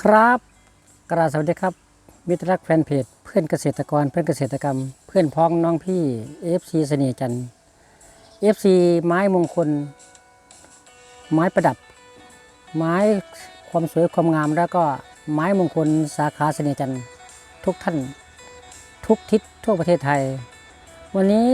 ครับกราบสวัสดีครับ มิตรรักแฟนเพจ เพื่อนเกษตรกรเพื่อนเกษตรกรรม เพื่อนพ้องน้องพี่ FC เสน่ห์จันทร์ FC ไม้มงคล ไม้ประดับ ไม้ความสวยความงามแล้วก็ไม้มงคลสาขาเสน่ห์จันทร์ทุกท่าน ทุกทิศทั่วประเทศไทย วันนี้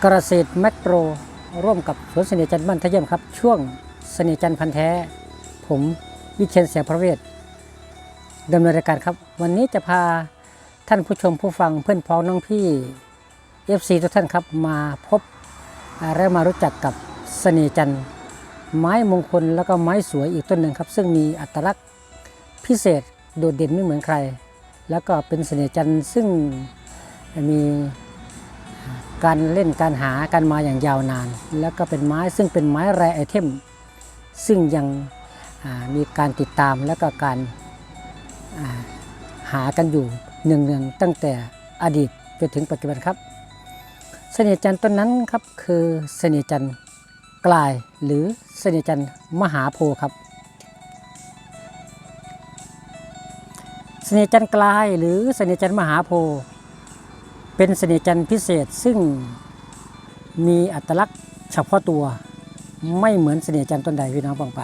เกษตรแมกโรร่วมกับสวนเสน่ห์จันทร์บ้านทะเยี่ยมครับ ช่วงเสน่ห์จันทร์พันแท้ ผม วิเชียนเสียงพระเวทดำเนินรายการครับ วันนี้จะพาท่านผู้ชมผู้ฟังเพื่อนพ้องน้องพี่ FC ทุกท่านครับมาพบและมารู้จักกับเสน่จันทร์ไม้มงคลแล้วก็ไม้สวยอีกต้นหนึ่งครับ ซึ่งมีอัตลักษณ์พิเศษโดดเด่นไม่เหมือนใคร แล้วก็เป็นเสน่จันทร์ซึ่งมีการเล่นการหากันมาอย่างยาวนาน แล้วก็เป็นไม้ซึ่งเป็นไม้แรไอเทม ซึ่งยัง มีการติดตามและก็การาหากันอยู่เนืองๆตั้งแต่อดีตจนถึงปัจจุบันครับ เสน่จันทร์ต้นนั้นครับคือเสน่จันทร์กลายหรือเสน่จันทร์มหาโพครับ เสน่จันทร์กลายหรือเสน่จันทร์มหาโพ เป็นเสน่จันทร์พิเศษซึ่งมีอัตลักษณ์เฉพาะตัวไม่เหมือนเสน่จันทร์ต้นใดพี่น้องฟังไป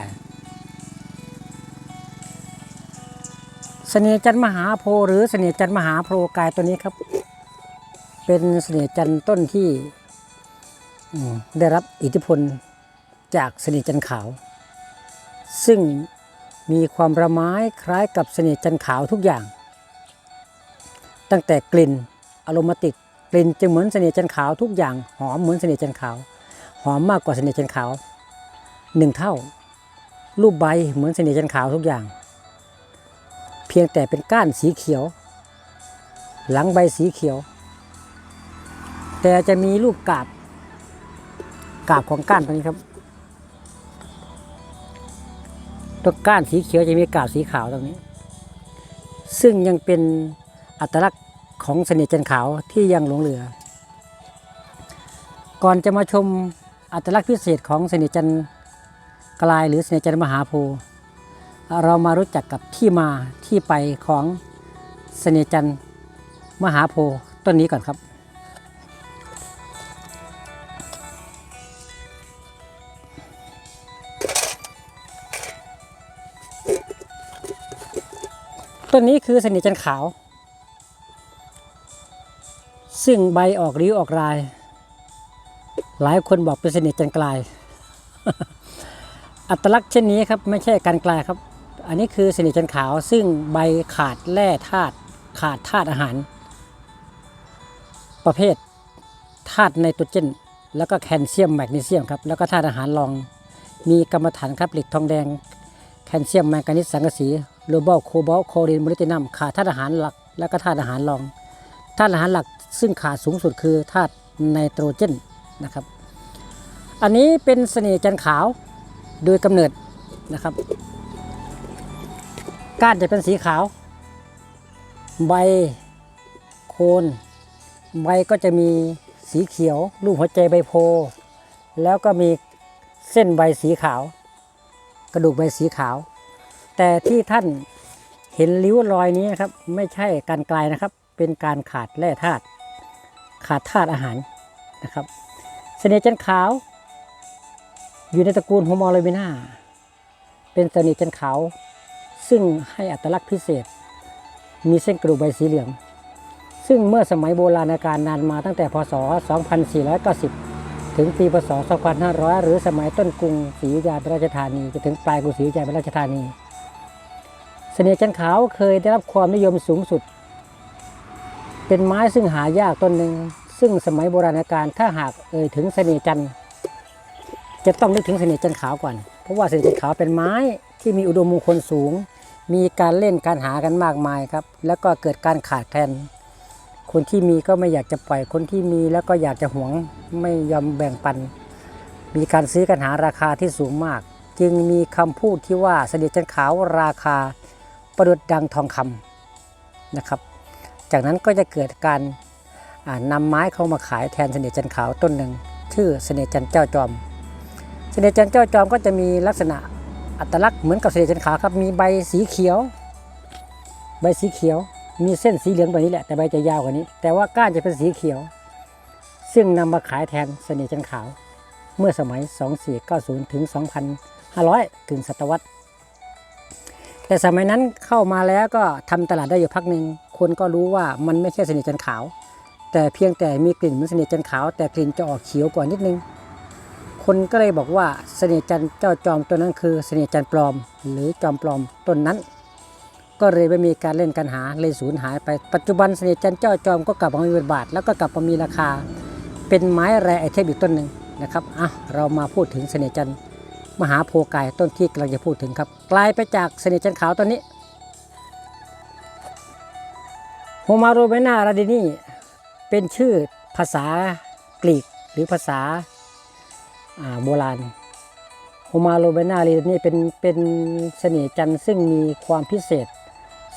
น่ห์จันมหาโพหรือเสน่ห์จันมหาโพกายตัวนี้ครับ เป็นเสน่ห์จันต้นที่ได้รับอิทธิพลจากเสน่ห์จันขาว ซึ่งมีความระไม้คล้ายกับเสน่ห์จันขาวทุกอย่าง ตั้งแต่กลิ่นอโรมาติกกลิ่นจะเหมือนเสน่ห์จันขาวทุกอย่างหอมเหมือนเสน่ห์จันขาว หอมมากกว่าเสน่ห์จันขาวหนึ่งเท่า รูปใบเหมือนเสน่ห์จันขาวทุกอย่าง เพียงแต่เป็นก้านสีเขียว หลังใบสีเขียว แต่จะมีรูปกาบ กาบของก้านตรงนี้ครับตัวก้านสีเขียวจะมีกาบสีขาวตรงนี้ ซึ่งยังเป็นอัตลักษณ์ของเสน่ห์จันขาวที่ยังหลงเหลือ ก่อนจะมาชมอัตลักษณ์พิเศษของเสน่ห์จันกลายหรือเสน่ห์จันมหาโพธิ์ เรามารู้จักกับที่มาที่ไปของเสนจันมหาโพต้นนี้ก่อนครับ ต้นนี้คือเสนจันขาว ซึ่งใบออกริ้วออกราย หลายคนบอกเป็นเสนจันกลาย อัตลักษณ์เช่นนี้ครับ ไม่ใช่การกลายครับ อันนี้คือสน่ห์จันขาวซึ่งใบขาดแร่ธาตุขาดธาตุอาหาร ประเภทธาตุไนโตรเจน แล้วก็แคลเซียมแมกนีเซียมครับแล้วก็ธาตุอาหารรองมีกรรมฐานครับเหล็กทองแดง แคลเซียมแมงกานีสสังกะสีโลบอลโคบอลโคลินโมลิเตนัมขาดธาตุอาหารหลัก แล้วก็ธาตุอาหารรองธาตุอาหารหลักซึ่งขาดสูงสุดคือธาตุไนโตรเจนนะครับ อันนี้เป็นเสน่ห์จันขาวโดยกำเนิดนะครับ ก้านจะเป็นสีขาว ใบโคนใบก็จะมีสีเขียว รูปหัวใจใบโพ แล้วก็มีเส้นใบสีขาว กระดูกใบสีขาว แต่ที่ท่านเห็นริ้วรอยนี้นะครับ ไม่ใช่การกลายนะครับ เป็นการขาดแร่ธาตุขาดธาตุอาหารนะครับเสน่ห์จันขาว อยู่ในตระกูลโฮมโลบินาเป็นเสน่ห์จันขาว ซึ่งให้อัตลักษณ์พิเศษ มีเส้นกระดูกใบสีเหลือง ซึ่งเมื่อสมัยโบราณกาลนานมาตั้งแต่พศ 2490 ถึงปีพศ 2500 หรือสมัยต้นกรุงศรีอยุธยาเป็นราชธานีจนถึงปลายกรุงศรีอยุธยาเป็นราชธานี เสน่ห์จันขาวเคยได้รับความนิยมสูงสุด เป็นไม้ซึ่งหายากต้นหนึ่งซึ่งสมัยโบราณกาลถ้าหากเอ่ยถึงเสน่ห์จันจะต้องนึกถึงเสน่ห์จันขาวก่อน เพราะว่าเสน่ห์จันขาวเป็นไม้ที่มีอุดมมงคลสูง มีการเล่นการหากันมากมายครับ แล้วก็เกิดการขาดแคลนคนที่มีก็ไม่อยากจะปล่อยคนที่มีแล้วก็อยากจะหวงไม่ยอมแบ่งปัน มีการซื้อกันหาราคาที่สูงมาก จึงมีคำพูดที่ว่าเสด็จจันขาวราคาประดุดดังทองคำนะครับ จากนั้นก็จะเกิดการอ่านำไม้เข้ามาขายแทนเสน่ห์จันขาวต้นหนึ่งชื่อเสน่ห์จันเจ้าจอม เสน่ห์จันเจ้าจอมก็จะมีลักษณะ อัตลักษณ์เหมือนกับเสน่ห์จันขาวครับ มีใบสีเขียว ใบสีเขียว มีเส้นสีเหลืองแบบนี้แหละ แต่ใบจะยาวกว่านี้ แต่ว่าก้านจะเป็นสีเขียว ซึ่งนำมาขายแทนเสน่ห์จันขาว เมื่อสมัย 2490 ถึง 2,500 ถึงศตวรรษ แต่สมัยนั้นเข้ามาแล้วก็ทำตลาดได้อยู่พักหนึ่ง คนก็รู้ว่ามันไม่ใช่เสน่ห์จันขาว แต่เพียงแต่มีกลิ่นเหมือนเสน่ห์จันขาว แต่กลิ่นจะออกเขียวกว่านิดนึง คนก็เลยบอกว่าเสน่ห์จันทร์เจ้าจอมตัวนั้นคือเสน่ห์จันทร์ปลอม หรือจอมปลอมต้นนั้น ก็เลยไม่มีการเล่นการหาเลยสูญหายไปปัจจุบันเสน่ห์จันทร์เจ้าจอมก็กลับมามีบทบาทแล้วก็กลับมามีราคา เป็นไม้แรไอเทมอีกต้นหนึ่งนะครับอะเรามาพูดถึงเสน่ห์จันทร์มหาโพกายต้นที่กำลังจะพูดถึงครับกลายไปจากเสน่ห์จันทร์ขาวต้นนี้โฮมาโรเบนาราดินีเป็นชื่อภาษากรีกหรือภาษา โบราณโฮมาโรเบนาราดินีเป็นเป็นเสน่ห์จันทร์ซึ่งมีความพิเศษ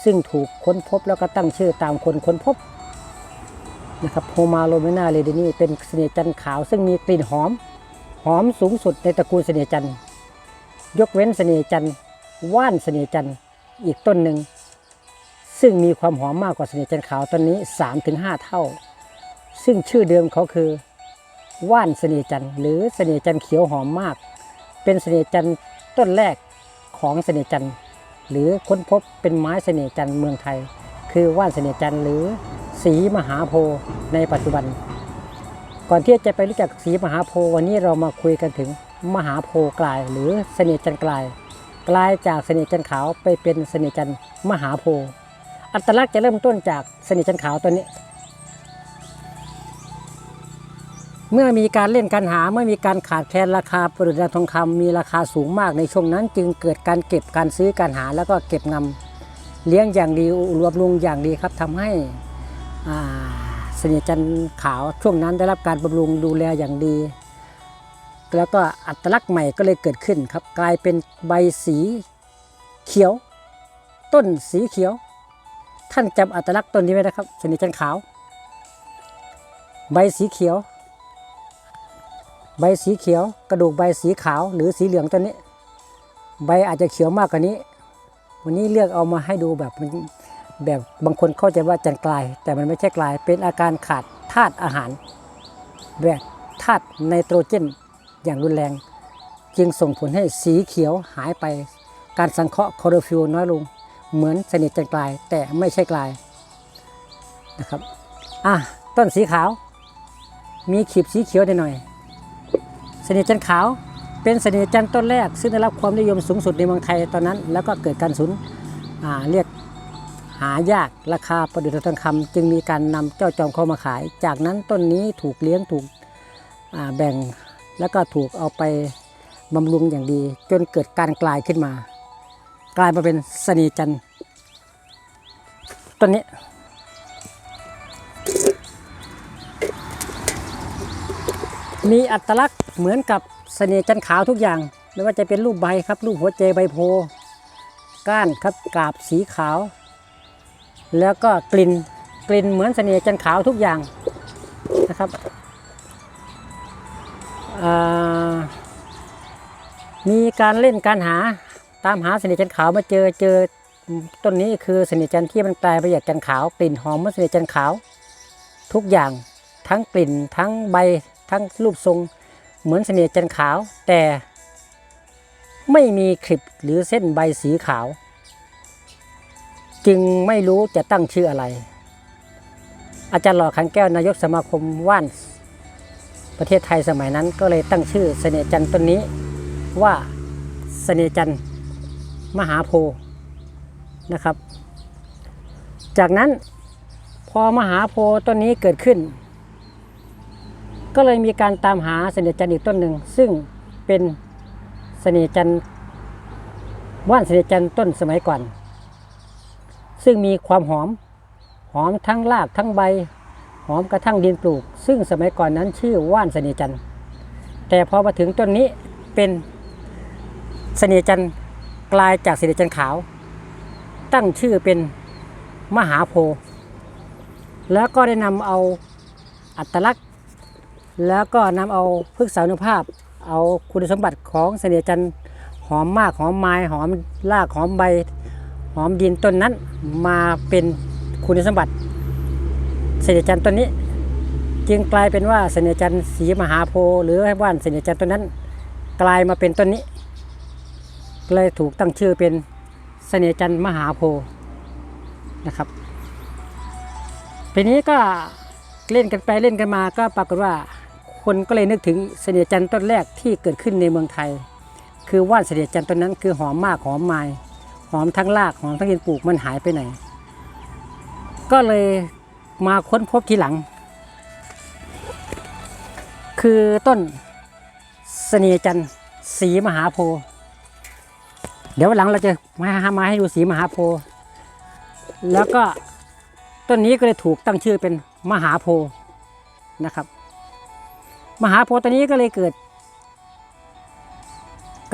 ซึ่งถูกค้นพบแล้วก็ตั้งชื่อตามคนค้นพบนะครับโฮมาโลเมนาเรดินีเป็นเสน่ห์จันทร์ขาว ซึ่งมีกลิ่นหอมหอมสูงสุดในตระกูลเสน่ห์จันทร์ยกเว้นเสน่ห์จันทร์ว่านเสน่ห์จันทร์อีกต้นหนึ่งซึ่งมีความหอมมากกว่าเสน่ห์จันทร์ขาวต้นนี้ 3-5 เท่า ซึ่งชื่อเดิมเขาคือ ว่านเสน่จันทร์หรือเสน่จันทร์เขียวหอมมาก เป็นเสน่จันทร์ต้นแรกของเสน่จันทร์หรือค้นพบเป็นไม้เสน่จันทร์เมืองไทย คือว่านเสน่จันทร์หรือสีมหาโพธิ์ในปัจจุบัน ก่อนที่จะไปรู้จักสีมหาโพธิ์วันนี้เรามาคุยกันถึงมหาโพธิ์กลายหรือเสน่จันทร์กลาย กลายจากเสน่จันทร์ขาวไปเป็นเสน่จันทร์มหาโพธิ์อัตลักษณ์จะเริ่มต้นจากเสน่จันทร์ขาวตัวนี้ เมื่อมีการเล่นการหาเมื่อมีการขาดแคลนราคาประดุจทองคำมีราคาสูงมากในช่วงนั้น จึงเกิดการเก็บการซื้อการหาแล้วก็เก็บงำเลี้ยงอย่างดีรวบรวมอย่างดีครับทำให้เสน่ห์จันขาวช่วงนั้นได้รับการบำรุงดูแลอย่างดี แล้วก็อัตลักษณ์ใหม่ก็เลยเกิดขึ้นครับ กลายเป็นใบสีเขียว ต้นสีเขียว ท่านจำอัตลักษณ์ต้นนี้ไว้นะครับเสน่ห์จันขาว ใบสีเขียว ใบสีเขียว กระดูกใบสีขาวหรือสีเหลืองต้นนี้ ใบอาจจะเขียวมากกว่านี้ วันนี้เลือกเอามาให้ดูแบบมันแบบบางคนเข้าใจว่าจันกลาย แต่มันไม่ใช่กลาย เป็นอาการขาดธาตุอาหาร แบบธาตุไนโตรเจน อย่างรุนแรง จึงส่งผลให้สีเขียวหายไป การสังเคราะห์คลอโรฟิลน้อยลง เหมือนสนิทจันกลาย แต่ไม่ใช่กลายนะครับอะต้นสีขาว มีขีบสีเขียวหน่อย สนิทจันขาว เป็นเสนิทจันต้นแรก ซึ่งได้รับความนิยมสูงสุดในเมืองไทยตอนนั้น แล้วก็เกิดการสูญเรียกหายากราคาประดุจทองคำจึงมีการนำเจ้าจอมเข้ามาขาย จากนั้นต้นนี้ถูกเลี้ยงถูกแบ่งแล้วก็ถูกเอาไปบำรุงอย่างดี จนเกิดการกลายขึ้นมา กลายมาเป็นสนีจันต้นนี้ มีอัตลักษณ์เหมือนกับเสน่ห์จันขาวทุกอย่าง ไม่ว่าจะเป็นรูปใบครับรูปหัวใจใบโพก้านครับกาบสีขาว แล้วก็กลิ่นกลิ่นเหมือนเสน่ห์จันขาวทุกอย่างนะครับมีการเล่นการหาตามหาเสน่ห์จันขาวมาเจอเจอต้นนี้คือเสน่ห์จันที่มันกลายไปจากจันขาว กลิ่นหอมเหมือนเสน่ห์จันขาว ทุกอย่างทั้งกลิ่นทั้งใบ ทั้งรูปทรงเหมือนเสน่ห์จันขาว แต่ไม่มีคลิปหรือเส้นใบสีขาว จึงไม่รู้จะตั้งชื่ออะไร อาจารย์หล่อขันแก้วนายกสมาคมว่าน ประเทศไทยสมัยนั้นก็เลยตั้งชื่อเสน่ห์จันต้นนี้ว่าเสน่ห์จันมหาโพนะครับ จากนั้นพอมหาโพต้นนี้เกิดขึ้น ก็เลยมีการตามหาเสน่จันทร์อีกต้นหนึ่ง ซึ่งเป็นเสน่จันทร์ว่านเสน่จันทร์ต้นสมัยก่อน ซึ่งมีความหอมหอมทั้งรากทั้งใบ หอมกระทั่งดินปลูก ซึ่งสมัยก่อนนั้นชื่อว่านเสน่จันทร์แต่พอมาถึงต้นนี้เป็นเสน่จันทร์กลายจากเสน่จันทร์ขาว ตั้งชื่อเป็นมหาโพแล้วก็ได้นำเอาอัตลักษณ์ แล้วก็นำเอาพฤกษานุภาพ เอาคุณสมบัติของเสน่ห์จันหอมมากหอมไม้หอมรากหอมใบ หอมดินต้นนั้น มาเป็นคุณสมบัติเสน่ห์จันต้นนี้ จึงกลายเป็นว่าเสน่ห์จันสีมหาโพหรือให้ว่านเสน่ห์จันต้นนั้น กลายมาเป็นต้นนี้เลยถูกตั้งชื่อเป็นเสน่ห์จันมหาโพนะครับทีนี้ก็เล่นกันไปเล่นกันมาก็ปรากฏว่า คนก็เลยนึกถึงเสน่ห์จันทร์ต้นแรกที่เกิดขึ้นในเมืองไทย คือว่านเสน่ห์จันทร์ต้นนั้นคือหอมมากหอมไม้หอมทั้งรากหอมทั้งดินปลูกมันหายไปไหน ก็เลยมาค้นพบทีหลัง คือต้นเสน่ห์จันทร์สีมหาโพธิ์เดี๋ยวหลังเราจะมามาให้ดูสีมหาโพธิ์แล้วก็ต้นนี้ก็เลยถูกตั้งชื่อเป็นมหาโพธิ์นะครับ มหาโพธิ์ตัวนี้ก็เลยเกิด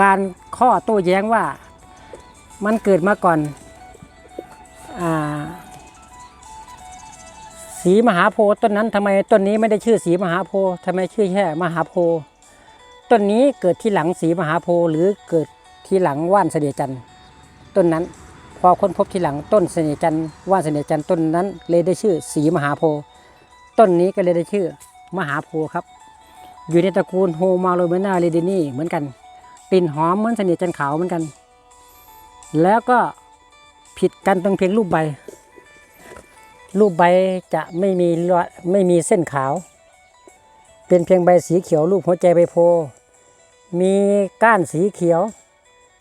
การข้อโต้แย้งว่ามันเกิดมาก่อนอสีมหาโพธิ์ต้นนั้นทำไมต้นนี้ไม่ได้ชื่อสีมหาโพธิ์ทำไมชื่อแค่มหาโพธิ์ต้นนี้เกิดที่หลังสีมหาโพธิ์หรือเกิดที่หลังว่านเสน่จันทร์ต้นนั้นพอค้นพบที่หลังต้นเสน่จันทร์ว่านเสน่จันทร์ต้นนั้นเลยได้ชื่อสีมหาโพธิ์ต้นนี้ก็เลยได้ชื่อมหาโพธิ์ครับ อยู่ในตระกูลโฮมาโลเมนาเรดินีเหมือนกันกลิ่นหอมเหมือนเสน่ห์จันขาวเหมือนกัน แล้วก็ผิดกันตรงเพียงรูปใบ รูปใบจะไม่มีลวดไม่มีเส้นขาว เป็นเพียงใบสีเขียวรูปหัวใจใบโพ มีก้านสีเขียว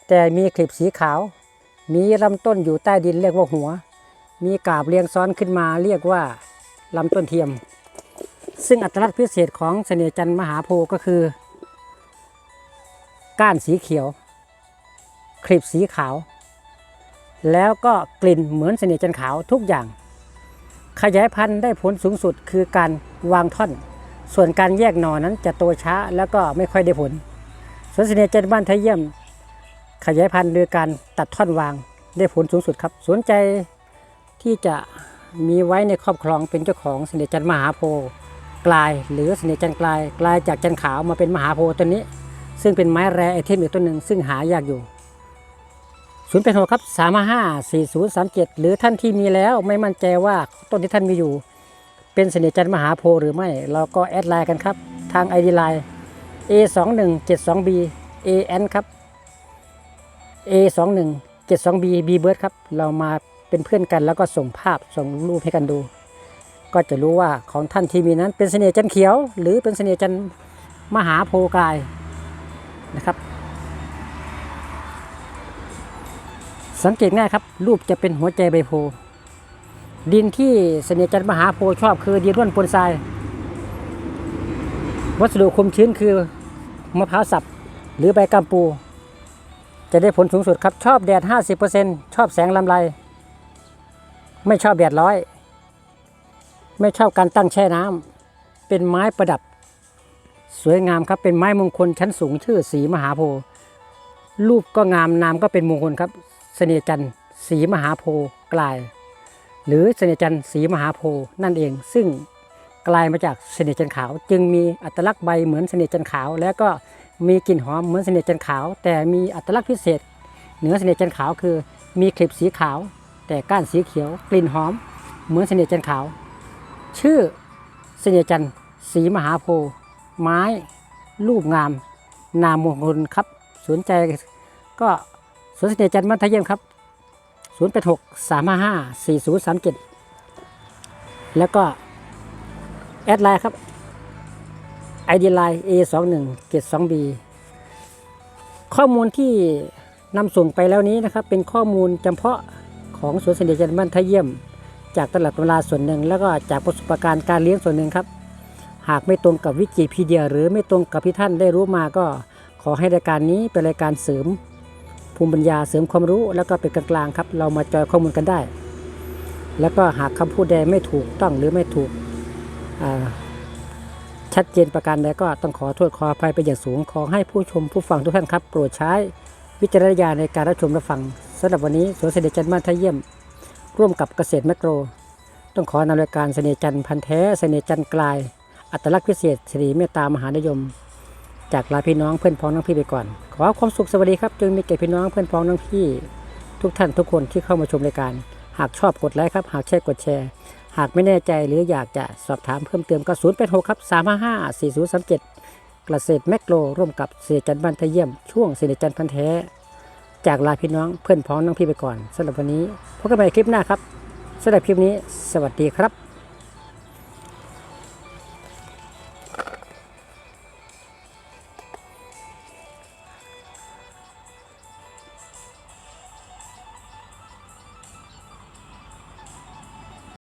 แต่มีคลิปสีขาว มีลำต้นอยู่ใต้ดินเรียกว่าหัว มีกาบเรียงซ้อนขึ้นมาเรียกว่าลำต้นเทียม ซึ่งอัตลักษณ์พิเศษของเสน่ห์จันทร์มหาโพก็คือ ก้านสีเขียวคลิปสีขาว แล้วก็กลิ่นเหมือนเสน่ห์จันทร์ขาวทุกอย่าง ขยายพันธุ์ได้ผลสูงสุดคือการวางท่อน ส่วนการแยกหน่อนั้นจะโตช้าแล้วก็ไม่ค่อยได้ผลส่วนเสน่ห์จันทร์บ้านไทยเยี่ยม ขยายพันธุ์โดยการตัดท่อนวางได้ผลสูงสุดครับ สนใจที่จะมีไว้ในครอบครองเป็นเจ้าของเสน่ห์จันทร์มหาโพธิ์ กลาย หรือเสน่ห์จันกลาย กลายจากจันขาวมาเป็นมหาโพธิ์ต้นนี้ ซึ่งเป็นไม้แร่ไอเทมอีกต้นหนึ่งซึ่งหายากอยู่ศูนย์เป็นหกครับสามห้าสี่ศูนย์สามเจ็ดหรือท่านที่มีแล้วไม่มั่นใจว่าต้นที่ท่านมีอยู่ เป็นเสน่ห์จันมหาโพธิ์หรือไม่ เราก็แอดไลน์กันครับ ทางไอดีไลน์ a 2 1 7 2 b a n ครับ a 2 1 7 2 b b bird ครับ เรามาเป็นเพื่อนกันแล้วก็ส่งภาพส่งรูปให้กันดู ก็จะรู้ว่าของท่านที่มีนั้นเป็นเสน่ห์จันเขียว หรือเป็นเสน่ห์จันมหาโพกายนะครับ สังเกตง่ายครับ รูปจะเป็นหัวใจใบโพ ดินที่เสน่ห์จันมหาโพชอบคือดินร่วนปนทราย วัสดุคุมชื้นคือมะพร้าวสับหรือใบกัมปู จะได้ผลสูงสุดครับ ชอบแดด 50%ชอบแสงลำไร ไม่ชอบแดดร้อย ไม่ชอบการตั้งแช่น้ำเป็นไม้ประดับ สวยงามครับ เป็นไม้มงคลชั้นสูงชื่อสีมหาโพธิ์รูปก็งามนามก็เป็นมงคลครับ เสน่จันทร์สีมหาโพธิ์กลาย หรือเสน่จันทร์สีมหาโพธิ์นั่นเอง ซึ่งกลายมาจากเสน่จันทร์ขาว จึงมีอัตลักษณ์ใบเหมือนเสน่จันทร์ขาว แล้วก็มีกลิ่นหอมเหมือนเสน่จันทร์ขาว แต่มีอัตลักษณ์พิเศษ เหนือเสน่จันทร์ขาวคือมีคลิปสีขาว แต่ก้านสีเขียว กลิ่นหอม เหมือนเสน่จันทร์ขาว ชื่อเสน่ห์จันทร์สีมหาโพธิ์ไม้รูปงาม นามมงคลครับ สนใจก็สวนเสน่ห์จันทร์มัธยมครับ 0 8 6 3 5 5 4 0 3 7 แล้วก็ แอดไลน์ครับ ID ไลน์ A 2 1 7 2 B ข้อมูลที่นำส่งไปแล้วนี้นะครับ เป็นข้อมูลจำเพาะของสวนเสน่ห์จันทร์บ้านท่าเยี่ยม จากตลาดตำราส่วนหนึ่ง แล้วก็จากประสบการณ์การเลี้ยงส่วนหนึ่งครับ หากไม่ตรงกับวิกิพีเดีย หรือไม่ตรงกับที่ท่านได้รู้มาก็ขอให้รายการนี้เป็นรายการเสริม ภูมิปัญญาเสริมความรู้ แล้วก็เป็นกลางๆครับ เรามาจอยข้อมูลกันได้ แล้วก็หากคำพูดใดไม่ถูกต้องหรือไม่ถูกชัดเจนประการใดก็ต้องขอโทษขออภัยเป็นอย่างสูง ขอให้ผู้ชมผู้ฟังทุกท่านครับ โปรดใช้วิจารณญาณในการรับชมรับฟังสำหรับวันนี้สวนเสน่ห์จันทร์บ้าทเยี่ยม ร่วมกับเกษตรแมกโร ต้องขอนำรายการเสน่จันทร์พันแท้เสน่จันทร์กลาย อัตลักษณ์พิเศษสิริเมตตามหานิยม จากลาพี่น้องเพื่อนพ้องน้องพี่ไปก่อน ขอความสุขสวัสดีครับจงมีแก่พี่น้องเพื่อนพ้องน้องพี่ ทุกท่านทุกคนที่เข้ามาชมรายการ หากชอบกดไลค์ครับหากใช่กดแชร์ หากไม่แน่ใจหรืออยากจะสอบถามเพิ่มเติมก็0 8 6ครับ355 4037เจ็ดเกษตรแมกโลร่วมกับเสียจันทร์บันทเยี่ยมช่วงเสียจันทร์พันแท้ จากลาพี่น้องเพื่อนพ้องน้องพี่ไปก่อนสำหรับวันนี้พบกันใหม่คลิปหน้าครับสำหรับคลิปนี้ สวัสดีครับ